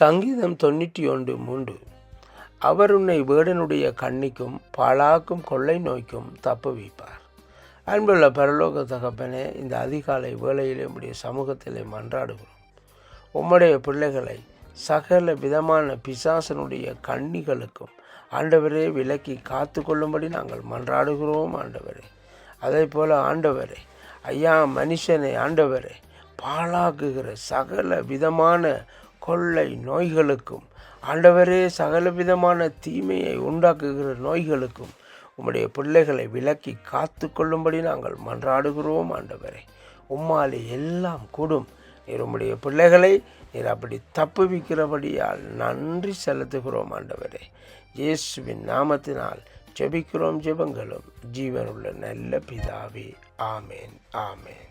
சங்கீதம் தொண்ணூற்றி ஒன்று மூன்று. அவர் உன்னை வேடனுடைய கண்ணிக்கும் பாழாக்கும் கொள்ளை நோய்க்கும் தப்புவிப்பார் அன்புள்ள பரலோக தகப்பனே இந்த அதிகாலை வேலையிலே உடைய சமூகத்திலே மன்றாடுகிறோம். உம்முடைய பிள்ளைகளை சகல விதமான பிசாசனுடைய கண்ணிகளுக்கும் ஆண்டவரே விலக்கி காத்து கொள்ளும்படி நாங்கள் மன்றாடுகிறோம் ஆண்டவரே. அதே போல் ஆண்டவரே ஐயா மனுஷனை ஆண்டவரே பாழாக்குகிற சகல விதமான கொள்ளை நோய்களுக்கும் ஆண்டவரே சகல விதமான தீமையை உண்டாக்குகிற நோய்களுக்கும் உம்முடைய பிள்ளைகளை விலக்கி காத்து கொள்ளும்படி நாங்கள் மன்றாடுகிறோம் ஆண்டவரே. உம்மாலே எல்லாம் கூடும். நீர் உம்முடைய பிள்ளைகளை நீர் அப்படி தப்புவிக்கிறபடியால் நன்றி செலுத்துகிறோம் ஆண்டவரே. இயேசுவின் நாமத்தினால் ஜெபிக்கிறோம் ஜெபங்களும். ஜீவனுள்ள நல்ல பிதாவே. ஆமேன் ஆமேன்.